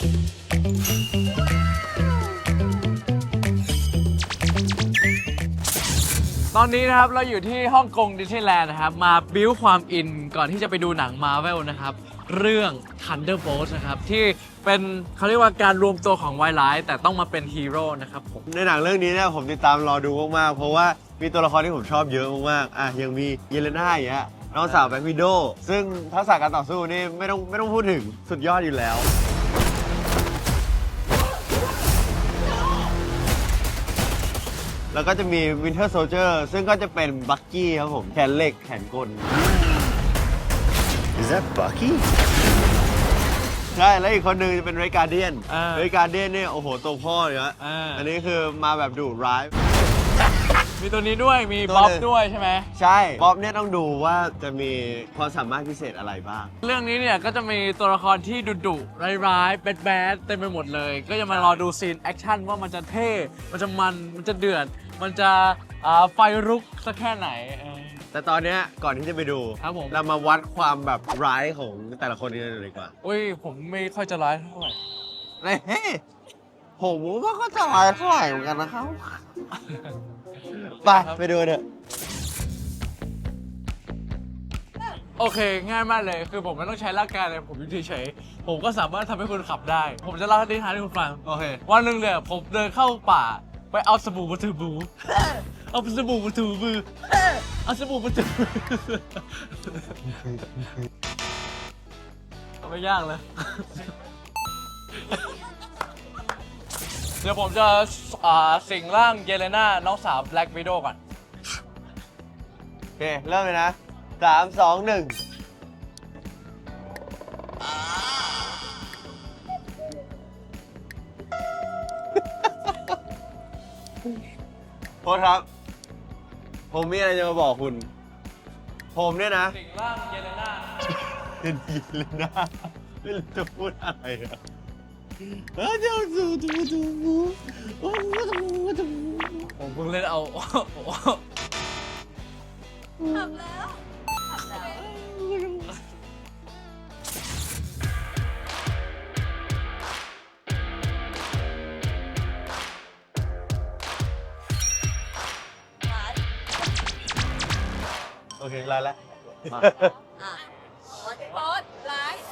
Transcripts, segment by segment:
ตอนนี้นะครับเราอยู่ที่ฮ่องกงดิสนีย์แลนด์นะครับ มาบิ้วความอินก่อนที่จะไปดูหนังมาเวลนะครับ เรื่อง Thunderbolt นะครับ ที่เป็นเขาเรียกว่าการรวมตัวของไวไลท์แต่ต้องมาเป็นฮีโร่นะครับผม ในหนังเรื่องนี้เนี่ยผมติดตามรอดูมากๆ เพราะว่ามีตัวละครที่ผมชอบเยอะมากๆ อะยังมีเยเลน่าอย่างเงี้ยน้องสาวแบงค์วิโดซึ่งทักษะการต่อสู้นี่ไม่ต้องไม่ต้องพูดถึงสุดยอดอยู่แล้ว แล้วก็จะมี Winter Soldier ซึ่งก็จะเป็นบักกี้ครับผมแขนเหล็กแขนกล Is that Bucky? ใช่แล้วอีกคนหนึ่งจะเป็นเรกาเดียนอ่าเรกาเดียนเนี่ยโอ้โหตัวพ่อเลยนะอ่าอันนี้คือมาแบบดุร้าย มีตัวนี้ด้วยมีตัวบ๊อบหนึ่งด้วยใช่ไหมใช่บ๊อบเนี่ยต้องดูว่าจะมีความสามารถพิเศษอะไรบ้าง เรื่องนี้เนี่ยก็จะมีตัวละครที่ดุดุๆร้ายๆแบดแบดๆเต็มไปหมดเลย ก็จะมารอดูซีนแอคชั่นว่ามันจะเท่ มันจะมัน มันจะเดือด มันจะอ่าไฟลุกสักแค่ไหนเออ แต่ตอนเนี้ยก่อนที่จะไปดูครับผม เรามาวัดความแบบร้ายของแต่ละคนนี้กันเลยดีกว่าอุ้ยผมไม่ค่อยจะร้ายเท่าไหร่เฮ้ยผมว่าก็จะร้ายเท่าไหร่เหมือนกันนะครับไปไปดูเถอะโอเค ง่ายมากเลยคือผมไม่ต้องใช้ร่างกายเลยผมอยู่เฉยๆผมก็สามารถทำให้คุณขับได้ ผมจะเล่านิทานให้คุณฟัง โอเค วันหนึ่งเนี่ยผมเดินเข้าป่า ไปเอาสบู่มาถูบูเอาสบู่มาถูมือเอาสบู่มาถูมือไม่ยากเลย เดี๋ยวผมจะอ่าสิงร่างเยเลน่าน้องสาวแบล็กวิดโดก่อน โอเค เริ่มเลยนะสามสองหนึ่ง โค้ชครับ ผมมีอะไรจะมาบอกคุณ ผมเนี่ยนะสิงร่างเยเลน่าเป็นยินเลยนาไม่รู้จะพูดอะไรอะเออเจ้าจูดูดูดูโอ้โหจูจูบูผมเพิ่งเล่นเอา ทำแล้ว โอเคไล่แล้วอะโอ๊ตโอ๊ตไลฟ์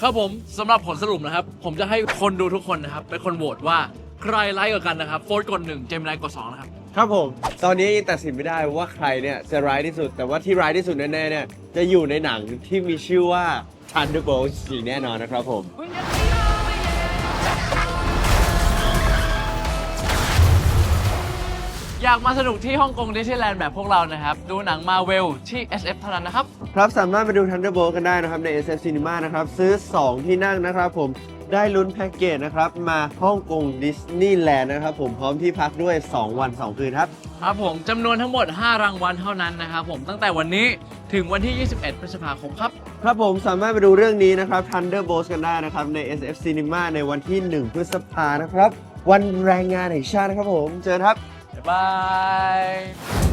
ครับผมสำหรับผลสรุปนะครับ ผมจะให้คนดูทุกคนนะครับ เป็นคนโหวตว่าใครไลค์กว่ากันนะครับ โฟร์กดหนึ่งเจมส์ไลค์กดสองนะครับ ครับผม ตอนนี้ยังตัดสินไม่ได้ว่าใครเนี่ยจะร้ายที่สุด แต่ว่าที่ร้ายที่สุดแน่ๆเนี่ยจะอยู่ในหนังที่มีชื่อว่า Thunderbolts อย่างแน่นอนนะครับผม อยากมาสนุกที่ฮ่องกงดิสนีย์แลนด์แบบพวกเรานะครับ ดูหนังมาเวลที่ SF เท่านั้นนะครับ ครับสามารถไปดู Thunderbolt กันได้นะครับใน SF Cinema นะครับ ซื้อ 2 ที่นั่งนะครับผมได้ลุ้นแพ็กเกจนะครับ มาฮ่องกงดิสนีย์แลนด์นะครับผมพร้อมที่พักด้วย 2 วัน 2 คืนครับ ครับผมจำนวนทั้งหมด 5 รางวัลเท่านั้นนะครับผมตั้งแต่วันนี้ถึงวันที่ 21 พฤษภาคมครับ ครับผมสามารถไปดูเรื่องนี้นะครับ Thunderbolts กันได้นะครับ ใน SF Cinema ในวันที่ 1 พฤษภานะครับ วันแรงงานแห่งชาตินะครับผมเจอกันครับ บ๊ายบาย